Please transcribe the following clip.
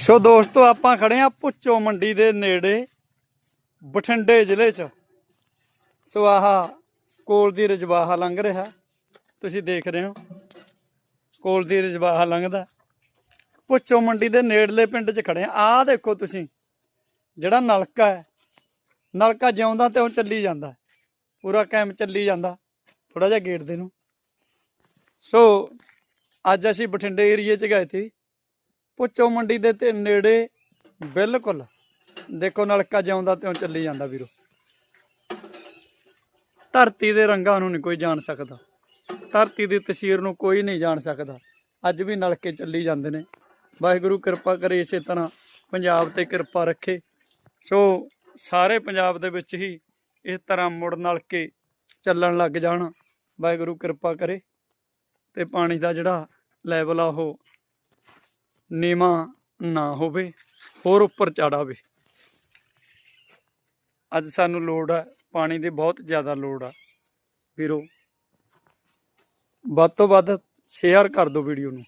ਸੋ ਦੋਸਤੋ, ਆਪਾਂ ਖੜੇ ਆ ਪੁੱਚੋ ਮੰਡੀ ਦੇ ਨੇੜੇ, ਬਠਿੰਡੇ ਜ਼ਿਲ੍ਹੇ 'ਚ। ਸੋ ਆਹ ਕੋਲ ਦੀ ਰਜਵਾਹਾ ਲੰਘ ਰਿਹਾ। ਤੁਸੀਂ ਦੇਖ ਰਹੇ ਹੋ, ਕੋਲ ਦੀ ਰਜਵਾਹਾ ਲੰਘਦਾ। ਪੁੱਚੋ ਮੰਡੀ ਦੇ ਨੇੜਲੇ ਪਿੰਡ 'ਚ ਖੜੇ ਆ। ਆਹ ਦੇਖੋ ਤੁਸੀਂ, ਜਿਹੜਾ ਨਲਕਾ ਹੈ। ਨਲਕਾ ਜਿਉਂਦਾ ਤੇ ਉਹ ਚੱਲੀ ਜਾਂਦਾ। ਪੂਰਾ ਕੈਮ ਚੱਲੀ ਜਾਂਦਾ। ਥੋੜਾ ਜਿਹਾ ਗੇਟ ਦੇ ਨੂੰ। ਸੋ, ਅੱਜ ਅਸੀਂ ਬਠਿੰਡੇ ਏਰੀਏ 'ਚ ਗਏ ਸੀ। ਪੁੱਚੋ ਮੰਡੀ ਦੇ ਤੇ ਨੇੜੇ ਬਿਲਕੁਲ ਦੇਖੋ ਨਲਕਾ ਜਿਉਂਦਾ ਤਿਉਂ ਚੱਲੀ ਜਾਂਦਾ ਵੀਰੋ। ਧਰਤੀ ਦੇ ਰੰਗਾਂ ਨੂੰ ਨਹੀਂ ਕੋਈ ਜਾਣ ਸਕਦਾ। ਧਰਤੀ ਦੀ ਤਸਵੀਰ ਨੂੰ ਕੋਈ ਨਹੀਂ ਜਾਣ ਸਕਦਾ। ਅੱਜ ਵੀ ਨਲਕੇ ਚੱਲੀ ਜਾਂਦੇ ਨੇ। ਵਾਹਿਗੁਰੂ ਕਿਰਪਾ ਕਰੇ ਇਸੇ ਤਰ੍ਹਾਂ ਪੰਜਾਬ ਤੇ ਕਿਰਪਾ ਰੱਖੇ। ਸੋ ਸਾਰੇ ਪੰਜਾਬ ਦੇ ਵਿੱਚ ਹੀ ਇਸ ਤਰ੍ਹਾਂ ਮੁੜ ਨਲਕੇ ਚੱਲਣ ਲੱਗ ਜਾਣ। ਵਾਹਿਗੁਰੂ ਕਿਰਪਾ ਕਰੇ ਤੇ ਪਾਣੀ ਦਾ ਜਿਹੜਾ ਲੈਵਲ ਆ ਉਹ ਨੀਵਾਂ ਨਾ ਹੋਵੇ, ਹੋਰ ਉੱਪਰ ਚੜਾਵੇ ਅੱਜ ਸਾਨੂੰ ਲੋੜ ਹੈ ਪਾਣੀ ਦੀ ਬਹੁਤ ਜ਼ਿਆਦਾ ਲੋੜ ਆ। ਵੀਰੋ, ਵੱਧ ਤੋਂ ਵੱਧ ਸ਼ੇਅਰ ਕਰ ਦਿਓ ਵੀਡੀਓ ਨੂੰ।